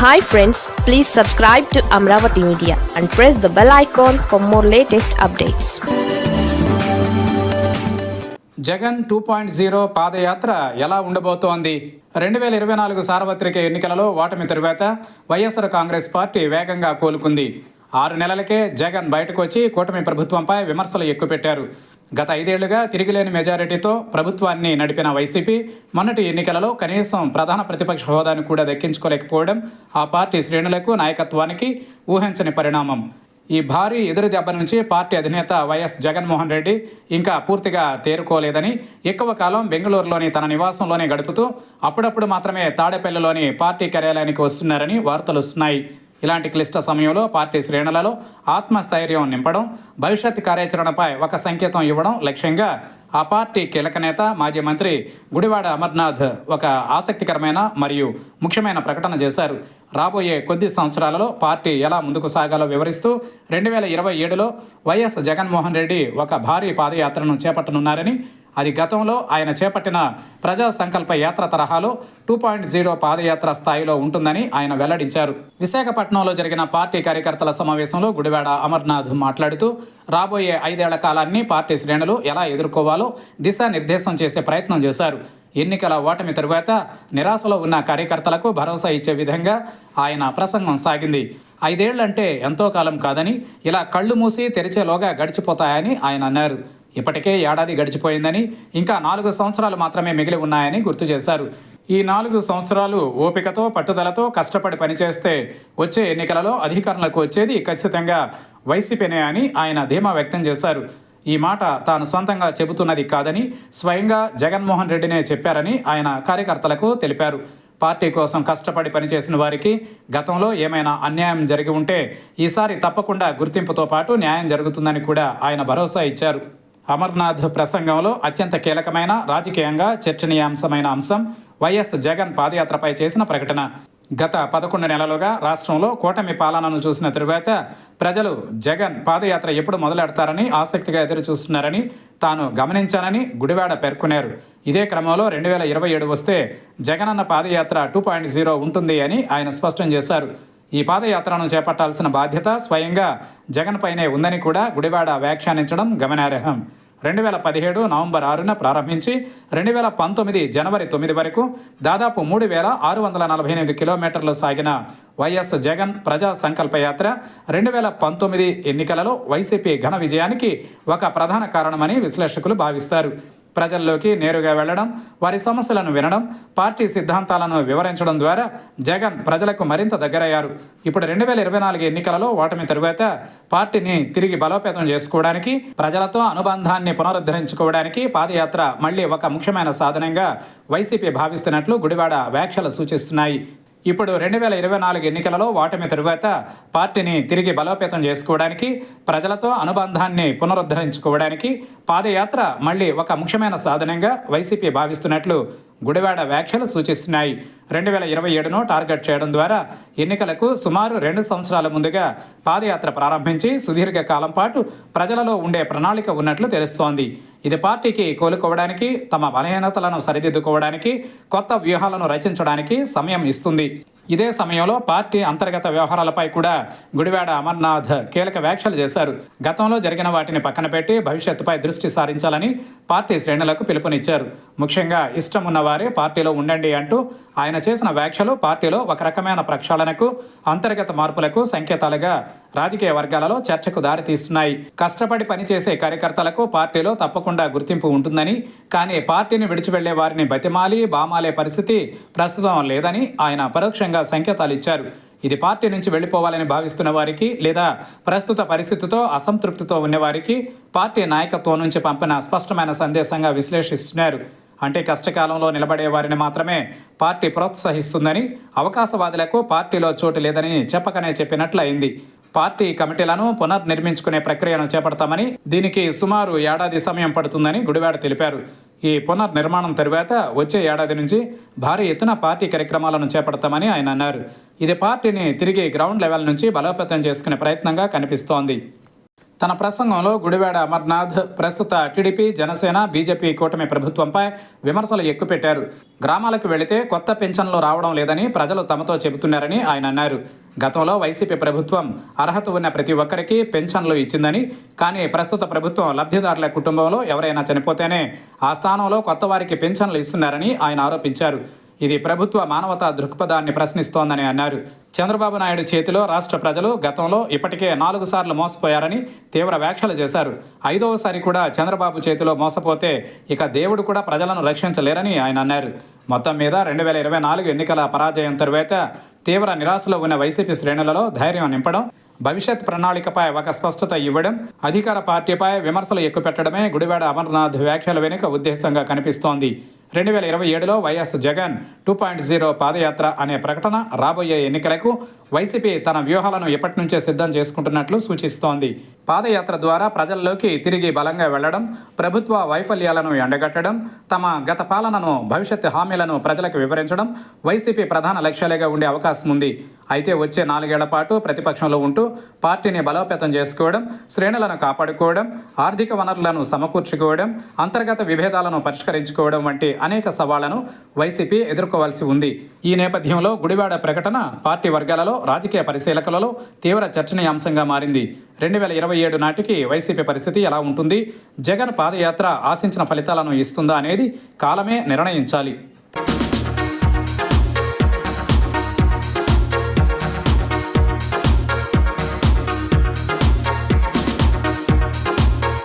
Hi friends please subscribe to Amaravati media and press the bell icon for more latest updates Jagan two point zero padayatra ఎలా ఉండబోతోంది? రెండు వేల ఇరవై నాలుగు సార్వత్రిక ఎన్నికలలో ఓటమి తరువాత వైఎస్ఆర్ కాంగ్రెస్ పార్టీ వేగంగా కోలుకుంది. ఆరు నెలలకే జగన్ బయటకు వచ్చి కూటమి ప్రభుత్వంపై విమర్శలు ఎక్కుపెట్టారు. గత ఐదేళ్ళుగా తిరిగిలేని మెజారిటీతో ప్రభుత్వాన్ని నడిపిన వైసీపీ మొన్నటి ఎన్నికలలో కనీసం ప్రధాన ప్రతిపక్ష హోదాను కూడా దక్కించుకోలేకపోవడం ఆ పార్టీ శ్రేణులకు నాయకత్వానికి ఊహించని పరిణామం. ఈ భారీ ఎదురు దెబ్బ నుంచి పార్టీ అధినేత వైఎస్ జగన్మోహన్ రెడ్డి ఇంకా పూర్తిగా తేరుకోలేదని ఎక్కువ కాలం బెంగళూరులోని తన నివాసంలోనే గడుపుతూ అప్పుడప్పుడు మాత్రమే తాడేపల్లిలోని పార్టీ కార్యాలయానికి వస్తున్నారని వార్తలు వస్తున్నాయి. ఇలాంటి క్లిష్ట సమయంలో పార్టీ శ్రేణులలో ఆత్మస్థైర్యం నింపడం భవిష్యత్ కార్యాచరణపై ఒక సంకేతం ఇవ్వడం లక్ష్యంగా ఆ పార్టీ కీలక నేత మాజీ మంత్రి గుడివాడ అమర్నాథ్ ఒక ఆసక్తికరమైన మరియు ముఖ్యమైన ప్రకటన చేశారు. రాబోయే కొద్ది సంవత్సరాలలో పార్టీ ఎలా ముందుకు సాగాలో వివరిస్తూ రెండు వేల ఇరవై ఏడులో వైఎస్ జగన్మోహన్ రెడ్డి ఒక భారీ పాదయాత్రను చేపట్టనున్నారని అది గతంలో ఆయన చేపట్టిన ప్రజా సంకల్ప యాత్ర తరహాలో టూ పాయింట్ జీరో పాదయాత్ర స్థాయిలో ఉంటుందని ఆయన వెల్లడించారు. విశాఖపట్నంలో జరిగిన పార్టీ కార్యకర్తల సమావేశంలో గుడివాడ అమర్నాథ్ మాట్లాడుతూ రాబోయే ఐదేళ్ళ కాలాన్ని పార్టీ శ్రేణులు ఎలా ఎదుర్కోవాలో దిశానిర్దేశం చేసే ప్రయత్నం చేశారు. ఎన్నికల ఓటమి తరువాత నిరాశలో ఉన్న కార్యకర్తలకు భరోసా ఇచ్చే విధంగా ఆయన ప్రసంగం సాగింది. ఐదేళ్ళంటే ఎంతో కాలం కాదని ఇలా కళ్ళు మూసి తెరిచేలోగా గడిచిపోతాయని ఆయన అన్నారు. ఇప్పటికే ఏడాది గడిచిపోయిందని ఇంకా నాలుగు సంవత్సరాలు మాత్రమే మిగిలి ఉన్నాయని గుర్తు చేశారు. ఈ నాలుగు సంవత్సరాలు ఓపికతో పట్టుదలతో కష్టపడి పనిచేస్తే వచ్చే ఎన్నికలలో అధికారంలోకి వచ్చేది ఖచ్చితంగా వైసీపీనే అని ఆయన ధీమా వ్యక్తం చేశారు. ఈ మాట తాను సొంతంగా చెబుతున్నది కాదని స్వయంగా జగన్మోహన్ రెడ్డినే చెప్పారని ఆయన కార్యకర్తలకు తెలిపారు. పార్టీ కోసం కష్టపడి పనిచేసిన వారికి గతంలో ఏమైనా అన్యాయం జరిగి ఉంటే ఈసారి తప్పకుండా గుర్తింపుతో పాటు న్యాయం జరుగుతుందని కూడా ఆయన భరోసా ఇచ్చారు. అమర్నాథ్ ప్రసంగంలో అత్యంత కీలకమైన రాజకీయంగా చర్చనీయాంశమైన అంశం వైఎస్ జగన్ పాదయాత్రపై చేసిన ప్రకటన. గత పదకొండు నెలలుగా రాష్ట్రంలో కూటమి పాలనను చూసిన తరువాత ప్రజలు జగన్ పాదయాత్ర ఎప్పుడు మొదలెడతారని ఆసక్తిగా ఎదురుచూస్తున్నారని తాను గమనించానని గుడివాడ పేర్కొన్నారు. ఇదే క్రమంలో రెండు వేల ఇరవై ఏడు వస్తే Jagananna padayatra two point zero ఉంటుంది అని ఆయన స్పష్టం చేశారు. ఈ పాదయాత్రను చేపట్టాల్సిన బాధ్యత స్వయంగా జగన్ పైనే ఉందని కూడా గుడివాడ వ్యాఖ్యానించడం గమనార్హం. రెండు వేల పదిహేడు నవంబర్ ఆరున ప్రారంభించి రెండు వేల పంతొమ్మిది జనవరి తొమ్మిది వరకు దాదాపు మూడు వేల ఆరు వందల నలభై ఎనిమిది కిలోమీటర్లు సాగిన వైఎస్ జగన్ ప్రజా సంకల్ప యాత్ర రెండు వేల పంతొమ్మిది ఎన్నికలలో వైసీపీ ఘన విజయానికి ఒక ప్రధాన కారణమని విశ్లేషకులు భావిస్తారు. ప్రజల్లోకి నేరుగా వెళ్ళడం వారి సమస్యలను వినడం పార్టీ సిద్ధాంతాలను వివరించడం ద్వారా జగన్ ప్రజలకు మరింత దగ్గరయ్యారు. ఇప్పుడు రెండు వేల ఇరవై నాలుగు ఎన్నికలలో ఓటమి తరువాత పార్టీని తిరిగి బలోపేతం చేసుకోవడానికి ప్రజలతో అనుబంధాన్ని పునరుద్ధరించుకోవడానికి పాదయాత్ర మళ్ళీ ఒక ముఖ్యమైన సాధనంగా వైసీపీ భావిస్తున్నట్లు గుడివాడ వ్యాఖ్యలు సూచిస్తున్నాయి. ఇప్పుడు రెండు వేల ఇరవై నాలుగు ఎన్నికలలో ఓటమి తరువాత పార్టీని తిరిగి బలోపేతం చేసుకోవడానికి ప్రజలతో అనుబంధాన్ని పునరుద్ధరించుకోవడానికి పాదయాత్ర మళ్ళీ ఒక ముఖ్యమైన సాధనంగా వైసీపీ భావిస్తున్నట్లు గుడివాడ వ్యాఖ్యలు సూచిస్తున్నాయి. రెండు వేల ఇరవై ఏడును టార్గెట్ చేయడం ద్వారా ఎన్నికలకు సుమారు రెండు సంవత్సరాల ముందుగా పాదయాత్ర ప్రారంభించి సుదీర్ఘ కాలం పాటు ప్రజలలో ఉండే ప్రణాళిక ఉన్నట్లు తెలుస్తోంది. ఇది పార్టీకి కోలుకోవడానికి తమ బలహీనతలను సరిదిద్దుకోవడానికి కొత్త వ్యూహాలను రచించడానికి సమయం ఇస్తుంది. ఇదే సమయంలో పార్టీ అంతర్గత వ్యవహారాలపై కూడా గుడివాడ అమర్నాథ్ కీలక వ్యాఖ్యలు చేశారు. గతంలో జరిగిన వాటిని పక్కన పెట్టి భవిష్యత్తుపై దృష్టి సారించాలని పార్టీ శ్రేణులకు పిలుపునిచ్చారు. ముఖ్యంగా ఇష్టం ఉన్నవారే పార్టీలో ఉండండి అంటూ ఆయన చేసిన వ్యాఖ్యలు పార్టీలో ఒక రకమైన ప్రక్షాళనకు అంతర్గత మార్పులకు సంకేతాలుగా రాజకీయ వర్గాలలో చర్చకు దారితీస్తున్నాయి. కష్టపడి పనిచేసే కార్యకర్తలకు పార్టీలో తప్పకుండా గుర్తింపు ఉంటుందని కానీ పార్టీని విడిచి వెళ్ళే వారిని బతిమాలి బామాలే పరిస్థితి ప్రస్తుతం లేదని ఆయన పరోక్షంగా సంకేతాలు ఇచ్చారు. ఇది పార్టీ నుంచి వెళ్ళిపోవాలని భావిస్తున్న వారికి లేదా ప్రస్తుత పరిస్థితితో అసంతృప్తితో ఉన్నవారికి పార్టీ నాయకత్వం నుంచి పంపిన స్పష్టమైన సందేశంగా విశ్లేషిస్తున్నారు. అంటే కష్టకాలంలో నిలబడే వారిని మాత్రమే పార్టీ ప్రోత్సహిస్తుందని అవకాశవాదులకు పార్టీలో చోటు లేదని చెప్పకనే చెప్పినట్లయింది. పార్టీ కమిటీలను పునర్నిర్మించుకునే ప్రక్రియను చేపడతామని దీనికి సుమారు ఏడాది సమయం పడుతుందని గుడివాడ తెలిపారు. ఈ పునర్నిర్మాణం తరువాత వచ్చే ఏడాది నుంచి భారీ ఎత్తున పార్టీ కార్యక్రమాలను చేపడతామని ఆయన అన్నారు. ఇది పార్టీని తిరిగి గ్రౌండ్ లెవెల్ నుంచి బలోపేతం చేసుకునే ప్రయత్నంగా కనిపిస్తోంది. తన ప్రసంగంలో గుడివాడ అమర్నాథ్ ప్రస్తుత టీడీపీ జనసేన బీజేపీ కూటమి ప్రభుత్వంపై విమర్శలు ఎక్కుపెట్టారు. గ్రామాలకు వెళితే కొత్త పెన్షన్లు రావడం లేదని ప్రజలు తమతో చెబుతున్నారని ఆయన అన్నారు. గతంలో వైసీపీ ప్రభుత్వం అర్హత ఉన్న ప్రతి ఒక్కరికి పెన్షన్లు ఇచ్చిందని కానీ ప్రస్తుత ప్రభుత్వం లబ్ధిదారుల కుటుంబంలో ఎవరైనా చనిపోతేనే ఆ స్థానంలో కొత్త వారికి పెన్షన్లు ఇస్తున్నారని ఆయన ఆరోపించారు. ఇది ప్రభుత్వ మానవతా దృక్పథాన్ని ప్రశ్నిస్తోందని అన్నారు. చంద్రబాబు నాయుడు చేతిలో రాష్ట్ర ప్రజలు గతంలో ఇప్పటికే నాలుగు సార్లు మోసపోయారని తీవ్ర వ్యాఖ్యలు చేశారు. ఐదవసారి కూడా చంద్రబాబు చేతిలో మోసపోతే ఇక దేవుడు కూడా ప్రజలను రక్షించలేరని ఆయన అన్నారు. మొత్తం మీద రెండు వేల ఇరవై నాలుగు ఎన్నికల పరాజయం తరువాత తీవ్ర నిరాశలో ఉన్న వైసీపీ శ్రేణులలో ధైర్యం నింపడం భవిష్యత్ ప్రణాళికపై ఒక స్పష్టత ఇవ్వడం అధికార పార్టీపై విమర్శలు ఎక్కుపెట్టడమే గుడివాడ అమర్నాథ్ వ్యాఖ్యల వెనుక ఉద్దేశంగా కనిపిస్తోంది. రెండు వేల ఇరవై ఏడులో YS Jagan two point zero padayatra అనే ప్రకటన రాబోయే ఎన్నికలకు వైసీపీ తన వ్యూహాలను ఎప్పటి నుంచే సిద్ధం చేసుకుంటున్నట్లు సూచిస్తోంది. పాదయాత్ర ద్వారా ప్రజల్లోకి తిరిగి బలంగా వెళ్ళడం ప్రభుత్వ వైఫల్యాలను ఎండగట్టడం తమ గత పాలనను భవిష్యత్ హామీలను ప్రజలకు వివరించడం వైసీపీ ప్రధాన లక్ష్యాలుగా ఉండే అవకాశం ఉంది. అయితే వచ్చే నాలుగేళ్ళ పాటు ప్రతిపక్షంలో ఉంటూ పార్టీని బలోపేతం చేసుకోవడం శ్రేణులను కాపాడుకోవడం ఆర్థిక వనరులను సమకూర్చుకోవడం అంతర్గత విభేదాలను పరిష్కరించుకోవడం వంటి అనేక సవాళ్ళను వైసీపీ ఎదుర్కోవాల్సి ఉంది. ఈ నేపథ్యంలో గుడివాడ ప్రకటన పార్టీ వర్గాలలో రాజకీయ పరిశీలకులలో తీవ్ర చర్చనీయాంశంగా మారింది. రెండు వేల ఇరవై ఏడు నాటికి వైసీపీ పరిస్థితి ఎలా ఉంటుంది? జగన్ పాదయాత్ర ఆశించిన ఫలితాలను ఇస్తుందా అనేది కాలమే నిర్ణయించాలి.